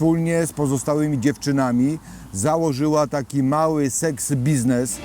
wspólnie z pozostałymi dziewczynami założyła taki mały seks biznes.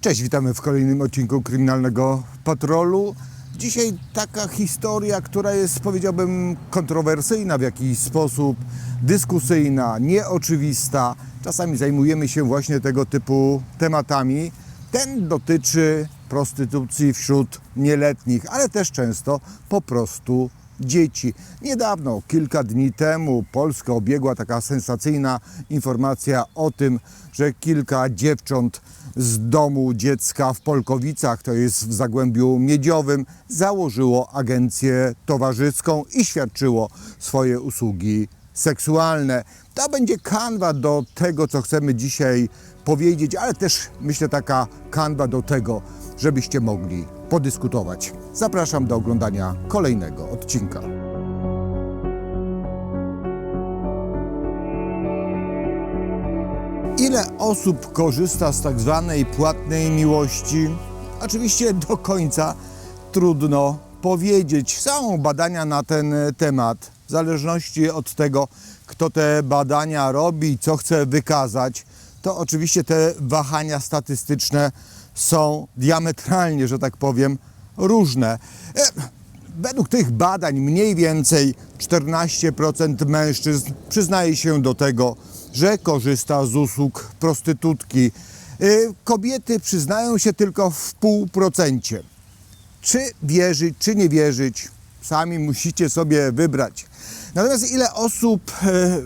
Cześć, witamy w kolejnym odcinku Kryminalnego Patrolu. Dzisiaj taka historia, która jest powiedziałbym kontrowersyjna w jakiś sposób, dyskusyjna, nieoczywista. Czasami zajmujemy się właśnie tego typu tematami. Ten dotyczy prostytucji wśród nieletnich, ale też często po prostu dzieci. Niedawno, kilka dni temu, Polskę obiegła taka sensacyjna informacja o tym, że kilka dziewcząt z domu dziecka w Polkowicach, to jest w Zagłębiu Miedziowym, założyło agencję towarzyską i świadczyło swoje usługi seksualne. To będzie kanwa do tego, co chcemy dzisiaj powiedzieć, ale też myślę taka kanwa do tego, żebyście mogli podyskutować. Zapraszam do oglądania kolejnego odcinka. Ile osób korzysta z tak zwanej płatnej miłości? Oczywiście do końca trudno powiedzieć. Są badania na ten temat. W zależności od tego, kto te badania robi, co chce wykazać, to oczywiście te wahania statystyczne są diametralnie, że tak powiem, różne. E, Według tych badań mniej więcej 14% mężczyzn przyznaje się do tego, że korzysta z usług prostytutki. Y, Kobiety przyznają się tylko w pół procencie. Czy wierzyć, czy nie wierzyć, sami musicie sobie wybrać. Natomiast ile osób e,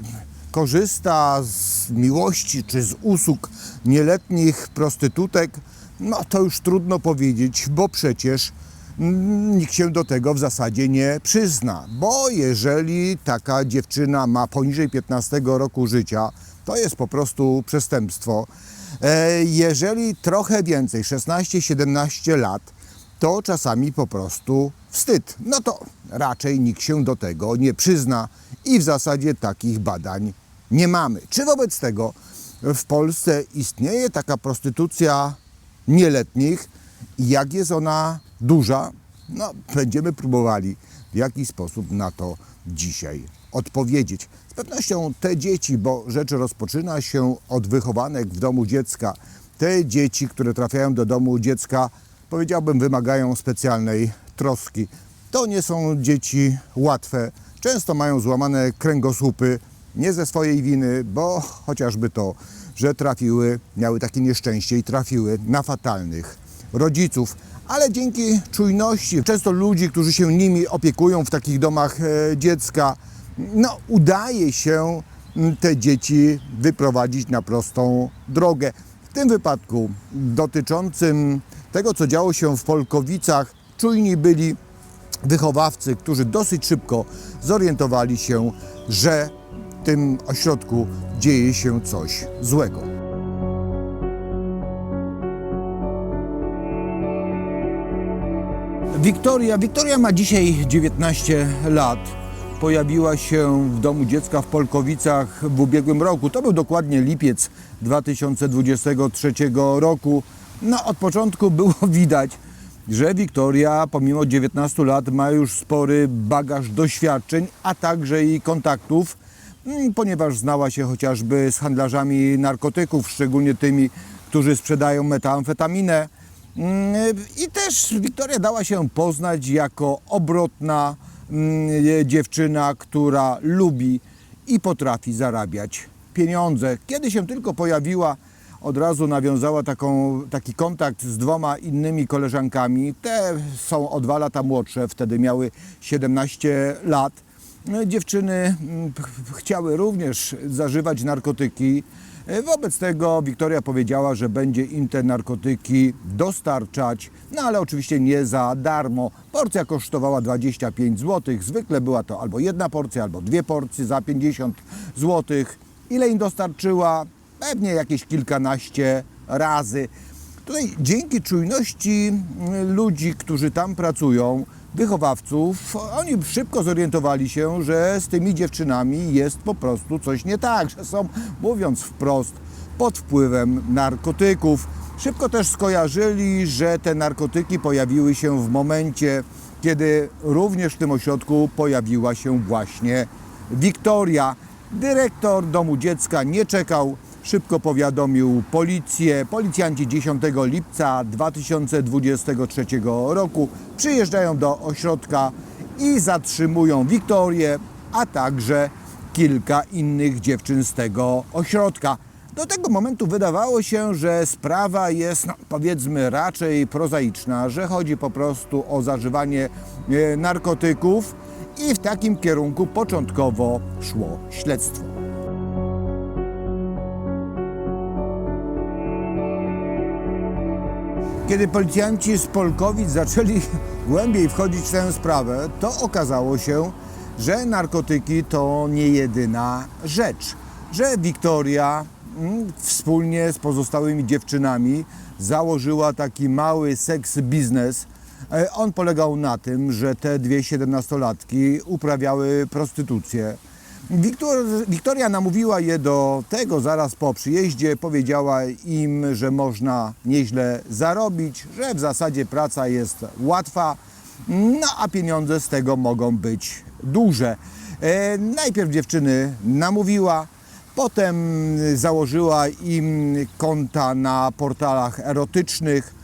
korzysta z miłości czy z usług nieletnich prostytutek, no to już trudno powiedzieć, bo przecież nikt się do tego w zasadzie nie przyzna. Bo jeżeli taka dziewczyna ma poniżej 15 roku życia, to jest po prostu przestępstwo. E, Jeżeli trochę więcej, 16-17 lat, to czasami po prostu wstyd. No to raczej nikt się do tego nie przyzna i w zasadzie takich badań nie mamy. Czy wobec tego w Polsce istnieje taka prostytucja nieletnich? Jak jest ona duża? No, będziemy próbowali w jakiś sposób na to dzisiaj odpowiedzieć. Z pewnością te dzieci, bo rzecz rozpoczyna się od wychowanek w domu dziecka, te dzieci, które trafiają do domu dziecka, powiedziałbym, wymagają specjalnej troski. To nie są dzieci łatwe. Często mają złamane kręgosłupy, nie ze swojej winy, bo chociażby to, że trafiły, miały takie nieszczęście i trafiły na fatalnych rodziców. Ale dzięki czujności, często ludzi, którzy się nimi opiekują w takich domach e, dziecka, no, udaje się mm, te dzieci wyprowadzić na prostą drogę. W tym wypadku dotyczącym tego, co działo się w Polkowicach, czujni byli wychowawcy, którzy dosyć szybko zorientowali się, że tym ośrodku dzieje się coś złego. Wiktoria, Wiktoria ma dzisiaj 19 lat. Pojawiła się w domu dziecka w Polkowicach w ubiegłym roku. To był dokładnie lipiec 2023 roku. No, od początku było widać, że Wiktoria pomimo 19 lat ma już spory bagaż doświadczeń, a także i kontaktów, ponieważ znała się chociażby z handlarzami narkotyków, szczególnie tymi, którzy sprzedają metamfetaminę. Mm, I też Wiktoria dała się poznać jako obrotna mm, dziewczyna, która lubi i potrafi zarabiać pieniądze. Kiedy się tylko pojawiła, od razu nawiązała taką, taki kontakt z dwoma innymi koleżankami. Te są o dwa lata młodsze, wtedy miały 17 lat. Dziewczyny mm, ch- chciały również zażywać narkotyki. Wobec tego Wiktoria powiedziała, że będzie im te narkotyki dostarczać, no ale oczywiście nie za darmo. Porcja kosztowała 25 zł. Zwykle była to albo jedna porcja, albo dwie porcje za 50 zł. Ile im dostarczyła? Pewnie jakieś kilkanaście razy. Tutaj dzięki czujności mm, ludzi, którzy tam pracują, wychowawców, oni szybko zorientowali się, że z tymi dziewczynami jest po prostu coś nie tak, że są, mówiąc wprost, pod wpływem narkotyków. Szybko też skojarzyli, że te narkotyki pojawiły się w momencie, kiedy również w tym ośrodku pojawiła się właśnie Wiktoria. Dyrektor domu dziecka nie czekał, szybko powiadomił policję. Policjanci 10 lipca 2023 roku przyjeżdżają do ośrodka i zatrzymują Wiktorię, a także kilka innych dziewczyn z tego ośrodka. Do tego momentu wydawało się, że sprawa jest, no, powiedzmy, raczej prozaiczna, że chodzi po prostu o zażywanie e, narkotyków i w takim kierunku początkowo szło śledztwo. Kiedy policjanci z Polkowic zaczęli głębiej wchodzić w tę sprawę, to okazało się, że narkotyki to nie jedyna rzecz. Że Wiktoria mm, wspólnie z pozostałymi dziewczynami założyła taki mały seks biznes. E, On polegał na tym, że te dwie siedemnastolatki uprawiały prostytucję. Wiktor, Wiktoria namówiła je do tego zaraz po przyjeździe. Powiedziała im, że można nieźle zarobić, że w zasadzie praca jest łatwa, no a pieniądze z tego mogą być duże. E, najpierw dziewczyny namówiła, potem założyła im konta na portalach erotycznych.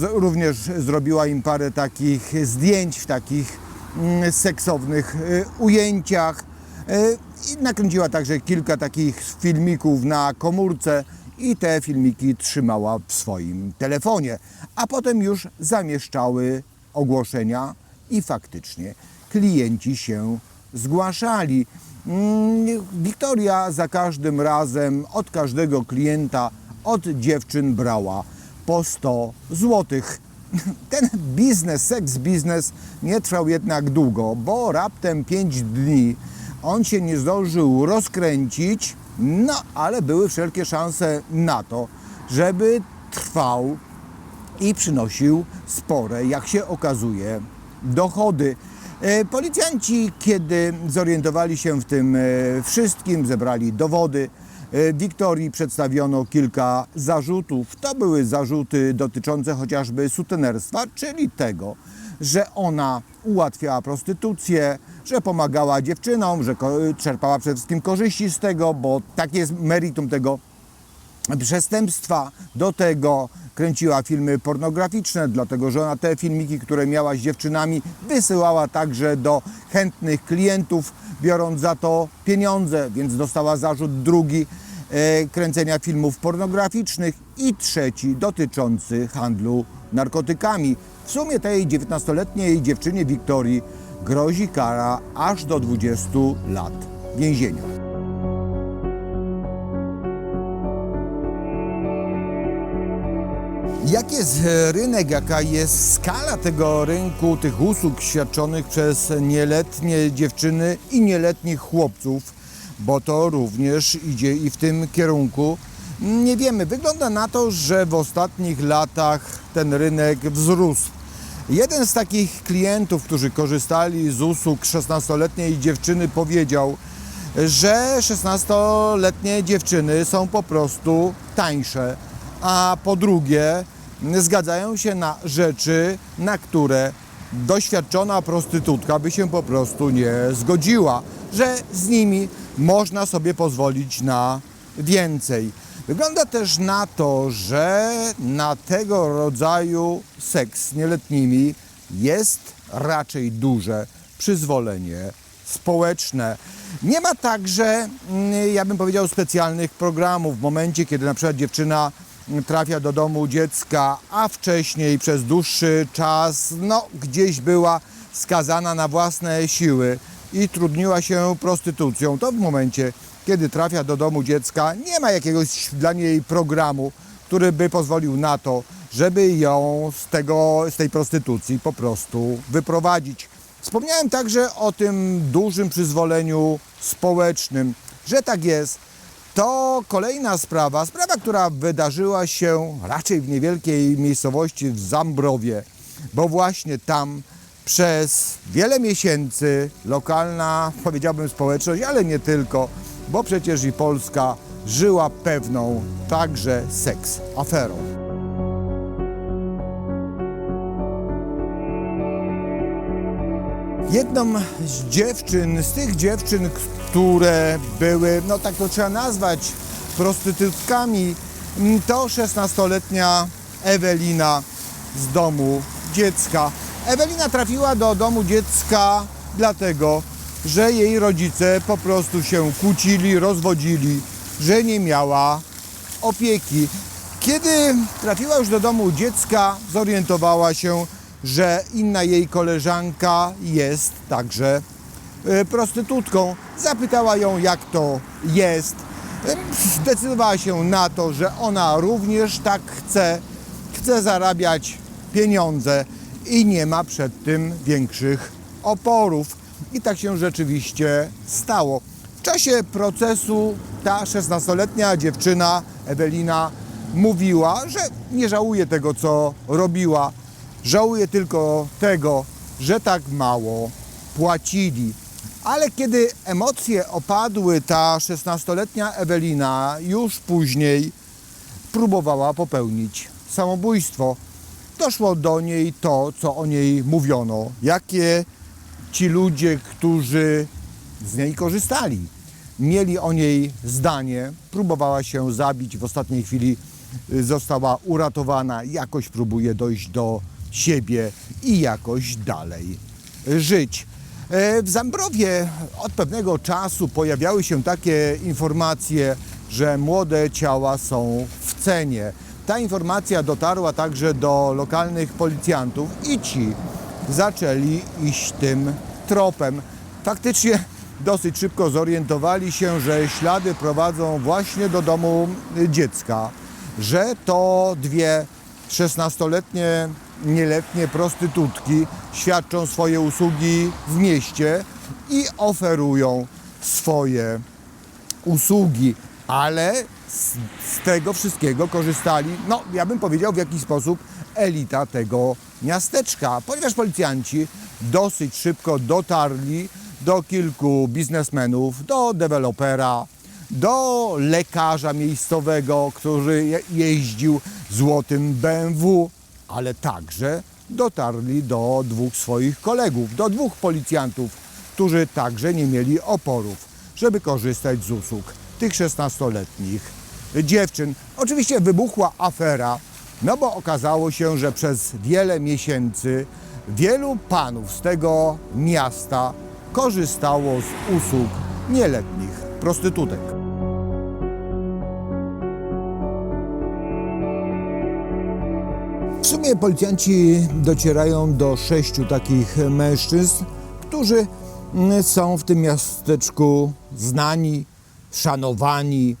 Również zrobiła im parę takich zdjęć w takich mm, seksownych e, ujęciach. E, I nakręciła także kilka takich filmików na komórce i te filmiki trzymała w swoim telefonie. A potem już zamieszczały ogłoszenia i faktycznie klienci się zgłaszali. Mm, Wiktoria za każdym razem od każdego klienta, od dziewczyn brała po 100 złotych. Ten biznes, seks biznes nie trwał jednak długo, bo raptem 5 dni on się nie zdążył rozkręcić, no ale były wszelkie szanse na to, żeby trwał i przynosił spore, jak się okazuje, dochody. E, Policjanci, kiedy zorientowali się w tym e, wszystkim, zebrali dowody. E, Wiktorii przedstawiono kilka zarzutów. To były zarzuty dotyczące chociażby sutenerstwa, czyli tego, że ona ułatwiała prostytucję, że pomagała dziewczynom, że czerpała przede wszystkim korzyści z tego, bo takie jest meritum tego przestępstwa. Do tego kręciła filmy pornograficzne, dlatego że ona te filmiki, które miała z dziewczynami, wysyłała także do chętnych klientów, biorąc za to pieniądze, więc dostała zarzut drugi e, kręcenia filmów pornograficznych i trzeci dotyczący handlu narkotykami. W sumie tej 19-letniej dziewczynie Wiktorii grozi kara aż do 20 lat więzienia. Jak jest rynek, jaka jest skala tego rynku, tych usług świadczonych przez nieletnie dziewczyny i nieletnich chłopców, bo to również idzie i w tym kierunku. Nie wiemy. Wygląda na to, że w ostatnich latach ten rynek wzrósł. Jeden z takich klientów, którzy korzystali z usług 16-letniej dziewczyny, powiedział, że 16-letnie dziewczyny są po prostu tańsze, a po drugie zgadzają się na rzeczy, na które doświadczona prostytutka by się po prostu nie zgodziła, że z nimi można sobie pozwolić na więcej. Wygląda też na to, że na tego rodzaju seks z nieletnimi jest raczej duże przyzwolenie społeczne. Nie ma także, mm, ja bym powiedział, specjalnych programów w momencie, kiedy na przykład dziewczyna trafia do domu dziecka, a wcześniej przez dłuższy czas no, gdzieś była skazana na własne siły i trudniła się prostytucją, to w momencie, kiedy trafia do domu dziecka, nie ma jakiegoś dla niej programu, który by pozwolił na to, żeby ją z, tego, z tej prostytucji po prostu wyprowadzić. Wspomniałem także o tym dużym przyzwoleniu społecznym, że tak jest. To kolejna sprawa, sprawa, która wydarzyła się raczej w niewielkiej miejscowości w Zambrowie, bo właśnie tam przez wiele miesięcy lokalna, powiedziałbym, społeczność, ale nie tylko, bo przecież i polska żyła pewną także seks aferą. Jedną z dziewczyn, z tych dziewczyn, które były, no tak to trzeba nazwać, prostytutkami, to 16-letnia Ewelina z domu dziecka. Ewelina trafiła do domu dziecka dlatego, że jej rodzice po prostu się kłócili, rozwodzili, że nie miała opieki. Kiedy trafiła już do domu dziecka, zorientowała się, że inna jej koleżanka jest także e, prostytutką. Zapytała ją, jak to jest. E, Zdecydowała się na to, że ona również tak chce, chce zarabiać pieniądze i nie ma przed tym większych oporów. I tak się rzeczywiście stało. W czasie procesu ta 16-letnia dziewczyna, Ewelina, mówiła, że nie żałuje tego, co robiła. Żałuje tylko tego, że tak mało płacili. Ale kiedy emocje opadły, ta 16-letnia Ewelina już później próbowała popełnić samobójstwo. Doszło do niej to, co o niej mówiono, jakie ci ludzie, którzy z niej korzystali, mieli o niej zdanie. Próbowała się zabić, w ostatniej chwili y, została uratowana, jakoś próbuje dojść do siebie i jakoś dalej żyć. E, W Zambrowie od pewnego czasu pojawiały się takie informacje, że młode ciała są w cenie. Ta informacja dotarła także do lokalnych policjantów i ci zaczęli iść tym tropem. Faktycznie dosyć szybko zorientowali się, że ślady prowadzą właśnie do domu dziecka, że to dwie 16-letnie, nieletnie prostytutki świadczą swoje usługi w mieście i oferują swoje usługi, ale z, z tego wszystkiego korzystali, no ja bym powiedział w jakiś sposób elita tego miasteczka, ponieważ policjanci dosyć szybko dotarli do kilku biznesmenów, do dewelopera, do lekarza miejscowego, który je- jeździł złotym BMW, ale także dotarli do dwóch swoich kolegów, do dwóch policjantów, którzy także nie mieli oporów, żeby korzystać z usług tych 16-letnich dziewczyn. Oczywiście wybuchła afera, no bo okazało się, że przez wiele miesięcy wielu panów z tego miasta korzystało z usług nieletnich prostytutek. W sumie policjanci docierają do sześciu takich mężczyzn, którzy mm, są w tym miasteczku znani, szanowani,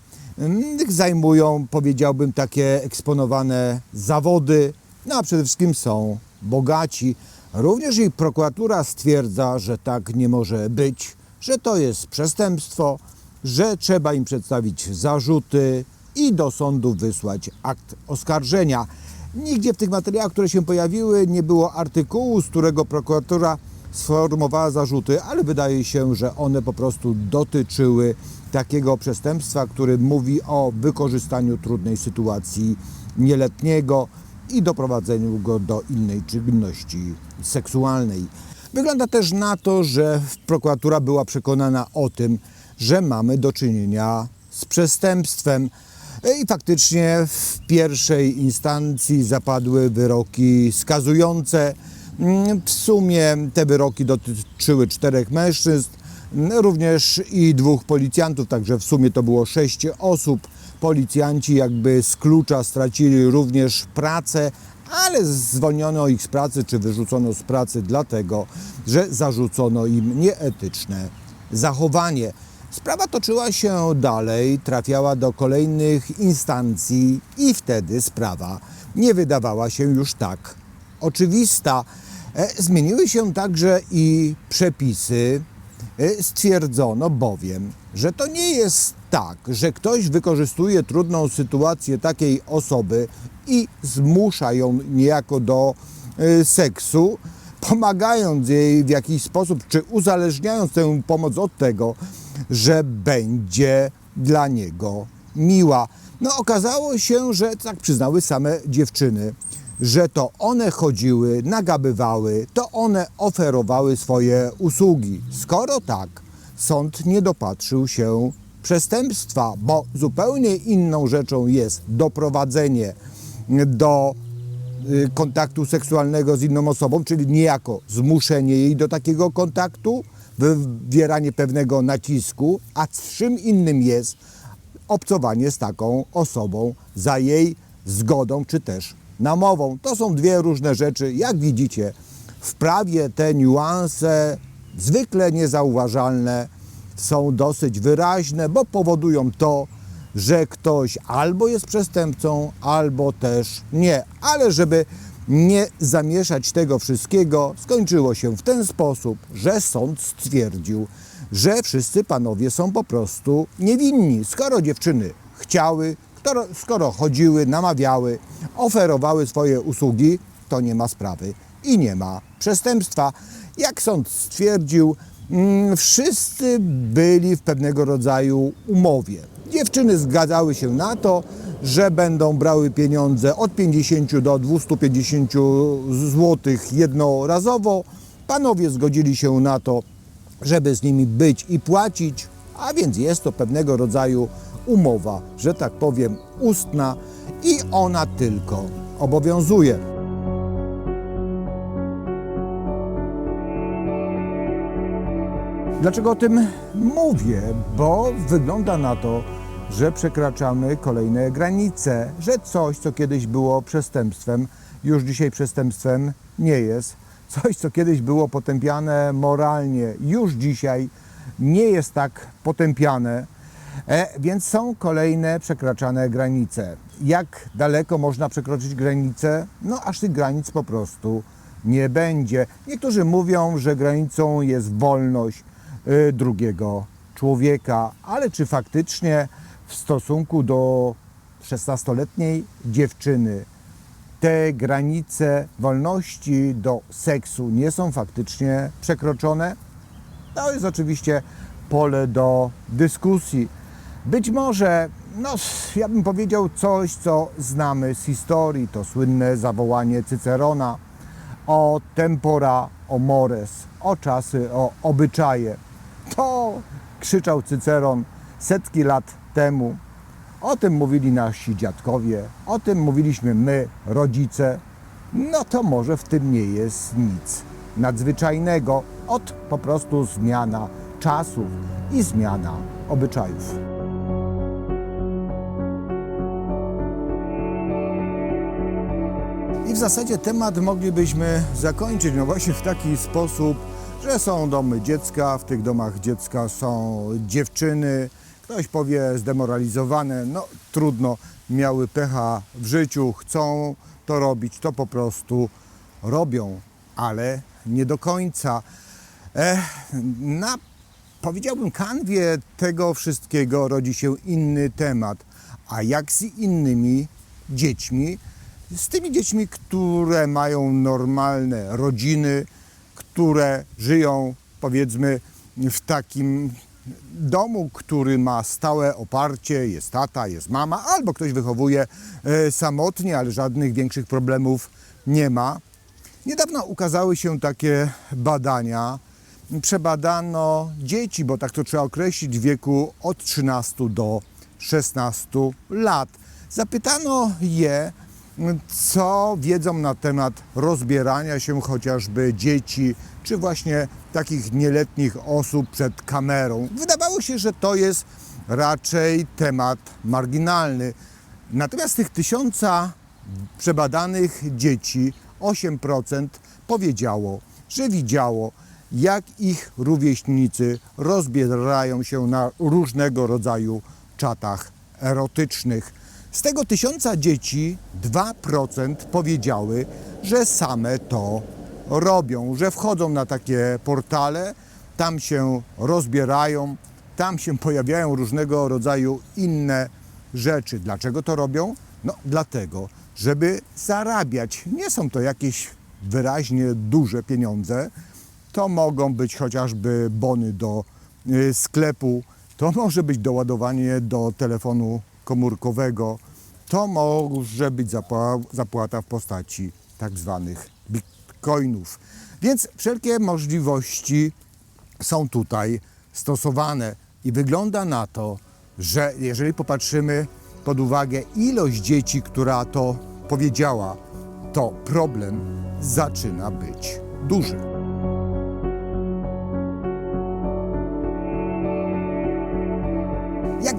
zajmują, powiedziałbym, takie eksponowane zawody, no a przede wszystkim są bogaci. Również i prokuratura stwierdza, że tak nie może być, że to jest przestępstwo, że trzeba im przedstawić zarzuty i do sądu wysłać akt oskarżenia. Nigdzie w tych materiałach, które się pojawiły, nie było artykułu, z którego prokuratura sformułowała zarzuty, ale wydaje się, że one po prostu dotyczyły takiego przestępstwa, który mówi o wykorzystaniu trudnej sytuacji nieletniego i doprowadzeniu go do innej czynności seksualnej. Wygląda też na to, że prokuratura była przekonana o tym, że mamy do czynienia z przestępstwem. I faktycznie w pierwszej instancji zapadły wyroki skazujące. W sumie te wyroki dotyczyły czterech mężczyzn, również i dwóch policjantów, także w sumie to było sześć osób. Policjanci jakby z klucza stracili również pracę, ale zwolniono ich z pracy czy wyrzucono z pracy dlatego, że zarzucono im nieetyczne zachowanie. Sprawa toczyła się dalej, trafiała do kolejnych instancji i wtedy sprawa nie wydawała się już tak oczywista. E, Zmieniły się także i przepisy. E, Stwierdzono bowiem, że to nie jest tak, że ktoś wykorzystuje trudną sytuację takiej osoby i zmusza ją niejako do e, seksu, pomagając jej w jakiś sposób, czy uzależniając tę pomoc od tego, że będzie dla niego miła. No okazało się, że tak przyznały same dziewczyny, że to one chodziły, nagabywały, to one oferowały swoje usługi. Skoro tak, sąd nie dopatrzył się przestępstwa, bo zupełnie inną rzeczą jest doprowadzenie do y, kontaktu seksualnego z inną osobą, czyli niejako zmuszenie jej do takiego kontaktu, wywieranie pewnego nacisku, a czym innym jest obcowanie z taką osobą za jej zgodą czy też namową. To są dwie różne rzeczy. Jak widzicie, w prawie te niuanse zwykle niezauważalne są dosyć wyraźne, bo powodują to, że ktoś albo jest przestępcą, albo też nie. Ale żeby nie zamieszać tego wszystkiego, skończyło się w ten sposób, że sąd stwierdził, że wszyscy panowie są po prostu niewinni. Skoro dziewczyny chciały, skoro, chodziły, namawiały, oferowały swoje usługi, to nie ma sprawy i nie ma przestępstwa. Jak sąd stwierdził, mm, wszyscy byli w pewnego rodzaju umowie. Dziewczyny zgadzały się na to, że będą brały pieniądze od 50 do 250 zł jednorazowo. Panowie zgodzili się na to, żeby z nimi być i płacić, a więc jest to pewnego rodzaju umowa, że tak powiem, ustna i ona tylko obowiązuje. Dlaczego o tym mówię? Bo wygląda na to, że przekraczamy kolejne granice, że coś, co kiedyś było przestępstwem, już dzisiaj przestępstwem nie jest. Coś, co kiedyś było potępiane moralnie, już dzisiaj nie jest tak potępiane, więc są kolejne przekraczane granice. Jak daleko można przekroczyć granice? No, aż tych granic po prostu nie będzie. Niektórzy mówią, że granicą jest wolność y, drugiego człowieka, ale czy faktycznie w stosunku do 16-letniej dziewczyny te granice wolności do seksu nie są faktycznie przekroczone? To jest oczywiście pole do dyskusji. Być może, no, ja bym powiedział coś, co znamy z historii, to słynne zawołanie Cycerona o tempora, o mores, o czasy, o obyczaje. To krzyczał Cyceron setki lat temu. O tym mówili nasi dziadkowie, o tym mówiliśmy my, rodzice. No to może w tym nie jest nic nadzwyczajnego od po prostu zmiana czasów i zmiana obyczajów. W zasadzie temat moglibyśmy zakończyć no właśnie w taki sposób, że są domy dziecka, w tych domach dziecka są dziewczyny, ktoś powie zdemoralizowane, no trudno, miały pecha w życiu, chcą to robić, to po prostu robią, ale nie do końca. E, na, powiedziałbym, kanwie tego wszystkiego rodzi się inny temat. A jak z innymi dziećmi? Z tymi dziećmi, które mają normalne rodziny, które żyją, powiedzmy, w takim domu, który ma stałe oparcie, jest tata, jest mama, albo ktoś wychowuje e, samotnie, ale żadnych większych problemów nie ma. Niedawno ukazały się takie badania. Przebadano dzieci, bo tak to trzeba określić, w wieku od 13 do 16 lat. Zapytano je, co wiedzą na temat rozbierania się chociażby dzieci, czy właśnie takich nieletnich osób przed kamerą. Wydawało się, że to jest raczej temat marginalny. Natomiast tych tysiąca przebadanych dzieci 8% powiedziało, że widziało, jak ich rówieśnicy rozbierają się na różnego rodzaju czatach erotycznych. Z tego tysiąca dzieci 2% powiedziały, że same to robią, że wchodzą na takie portale, tam się rozbierają, tam się pojawiają różnego rodzaju inne rzeczy. Dlaczego to robią? No dlatego, żeby zarabiać. Nie są to jakieś wyraźnie duże pieniądze. To mogą być chociażby bony do y, sklepu, to może być doładowanie do telefonu komórkowego, to może być zapła- zapłata w postaci tak zwanych bitcoinów. Więc wszelkie możliwości są tutaj stosowane i wygląda na to, że jeżeli popatrzymy pod uwagę ilość dzieci, która to powiedziała, to problem zaczyna być duży.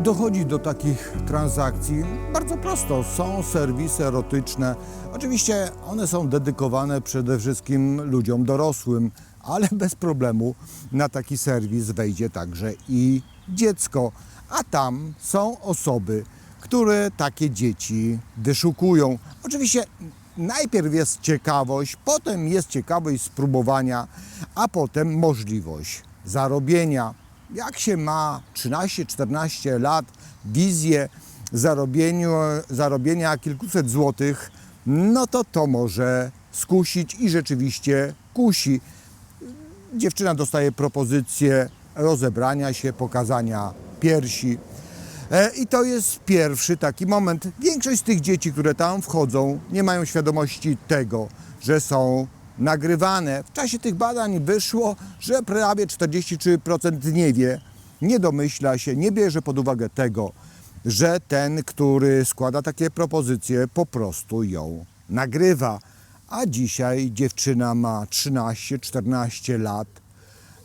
Dochodzi do takich transakcji? Bardzo prosto. Są serwisy erotyczne. Oczywiście one są dedykowane przede wszystkim ludziom dorosłym, ale bez problemu na taki serwis wejdzie także i dziecko. A tam są osoby, które takie dzieci wyszukują. Oczywiście najpierw jest ciekawość, potem jest ciekawość spróbowania, a potem możliwość zarobienia. Jak się ma 13-14 lat, wizję zarobienia kilkuset złotych, no to to może skusić i rzeczywiście kusi. Dziewczyna dostaje propozycję rozebrania się, pokazania piersi. E, I to jest pierwszy taki moment. Większość z tych dzieci, które tam wchodzą, nie mają świadomości tego, że są nagrywane. W czasie tych badań wyszło, że prawie 43% nie wie, nie domyśla się, nie bierze pod uwagę tego, że ten, który składa takie propozycje, po prostu ją nagrywa. A dzisiaj dziewczyna ma 13-14 lat.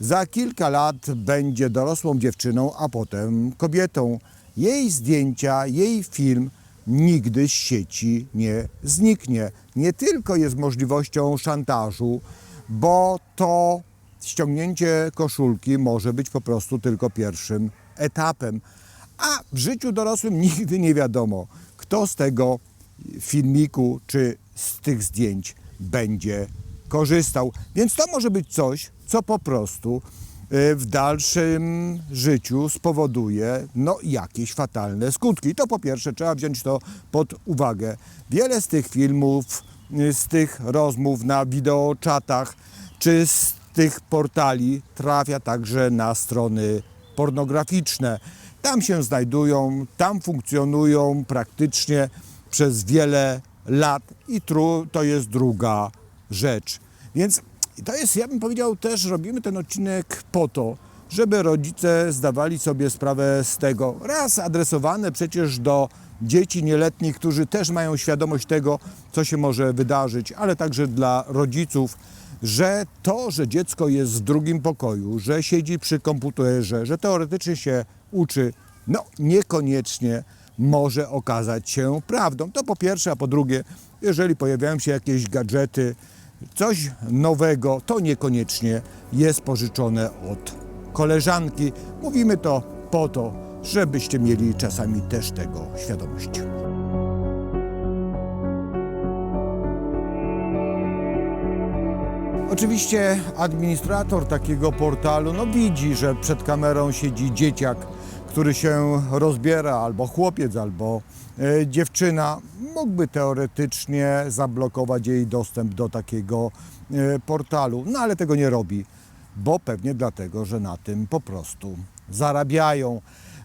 Za kilka lat będzie dorosłą dziewczyną, a potem kobietą. Jej zdjęcia, jej film nigdy z sieci nie zniknie. Nie tylko jest możliwością szantażu, bo to ściągnięcie koszulki może być po prostu tylko pierwszym etapem. A w życiu dorosłym nigdy nie wiadomo, kto z tego filmiku czy z tych zdjęć będzie korzystał. Więc to może być coś, co po prostu w dalszym życiu spowoduje no, jakieś fatalne skutki. To po pierwsze trzeba wziąć to pod uwagę. Wiele z tych filmów, y, z tych rozmów na wideoczatach czy z tych portali trafia także na strony pornograficzne. Tam się znajdują, tam funkcjonują praktycznie przez wiele lat i to jest druga rzecz. Więc to jest, ja bym powiedział też, robimy ten odcinek po to, żeby rodzice zdawali sobie sprawę z tego, raz adresowane przecież do dzieci nieletnich, którzy też mają świadomość tego, co się może wydarzyć, ale także dla rodziców, że to, że dziecko jest w drugim pokoju, że siedzi przy komputerze, że teoretycznie się uczy, no niekoniecznie może okazać się prawdą. To po pierwsze, a po drugie, jeżeli pojawiają się jakieś gadżety, coś nowego, to niekoniecznie jest pożyczone od koleżanki. Mówimy to po to, żebyście mieli czasami też tego świadomość. Oczywiście administrator takiego portalu no widzi, że przed kamerą siedzi dzieciak, który się rozbiera, albo chłopiec, albo e, dziewczyna. Mógłby teoretycznie zablokować jej dostęp do takiego e, portalu, no ale tego nie robi, bo pewnie dlatego, że na tym po prostu zarabiają.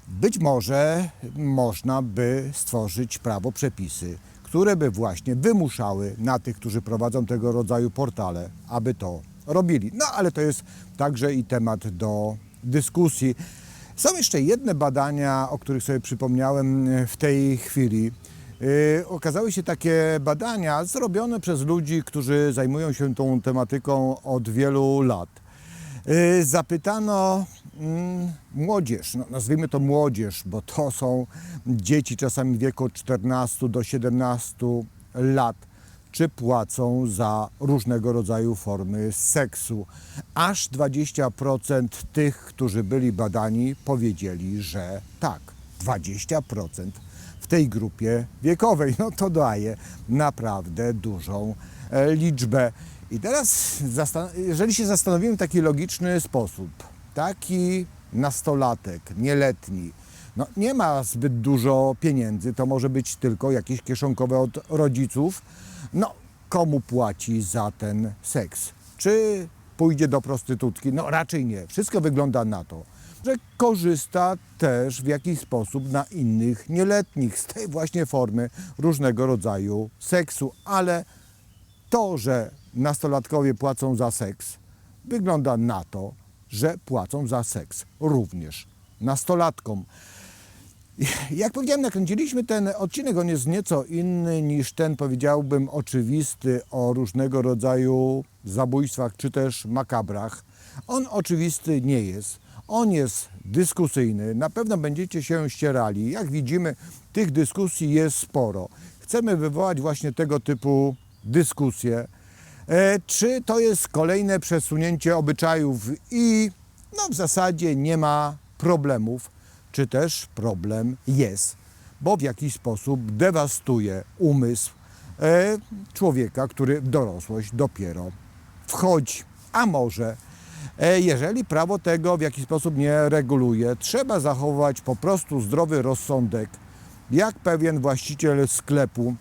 Być może można by stworzyć prawo, przepisy, które by właśnie wymuszały na tych, którzy prowadzą tego rodzaju portale, aby to robili. No ale to jest także i temat do dyskusji. Są jeszcze jedne badania, o których sobie przypomniałem e, w tej chwili. Yy, okazały się takie badania zrobione przez ludzi, którzy zajmują się tą tematyką od wielu lat. Yy, Zapytano mm, młodzież, no, nazwijmy to młodzież, bo to są dzieci czasami w wieku od 14 do 17 lat, czy płacą za różnego rodzaju formy seksu. Aż 20% tych, którzy byli badani, powiedzieli, że tak. 20% w tej grupie wiekowej. No to daje naprawdę dużą e, liczbę. I teraz, jeżeli się zastanowimy w taki logiczny sposób, taki nastolatek, nieletni, no nie ma zbyt dużo pieniędzy, to może być tylko jakieś kieszonkowe od rodziców. No, komu płaci za ten seks? Czy pójdzie do prostytutki? No raczej nie. Wszystko wygląda na to, że korzysta też w jakiś sposób na innych nieletnich z tej właśnie formy różnego rodzaju seksu, ale to, że nastolatkowie płacą za seks, wygląda na to, że płacą za seks również nastolatkom. Jak powiedziałem, nakręciliśmy ten odcinek, on jest nieco inny niż ten, powiedziałbym, oczywisty o różnego rodzaju zabójstwach czy też makabrach. On oczywisty nie jest. On jest dyskusyjny. Na pewno będziecie się ścierali. Jak widzimy, tych dyskusji jest sporo. Chcemy wywołać właśnie tego typu dyskusje. E, czy to jest kolejne przesunięcie obyczajów i no, w zasadzie nie ma problemów, czy też problem jest, bo w jakiś sposób dewastuje umysł e, człowieka, który w dorosłość dopiero wchodzi. A może, e, jeżeli prawo tego w jakiś sposób nie reguluje, trzeba zachować po prostu zdrowy rozsądek, jak pewien właściciel sklepu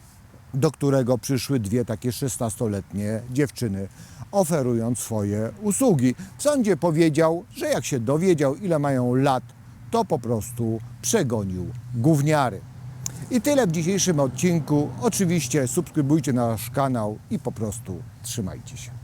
do którego przyszły dwie takie 16-letnie dziewczyny, oferując swoje usługi. W sądzie powiedział, że jak się dowiedział, ile mają lat, to po prostu przegonił gówniary. I tyle w dzisiejszym odcinku. Oczywiście subskrybujcie nasz kanał i po prostu trzymajcie się.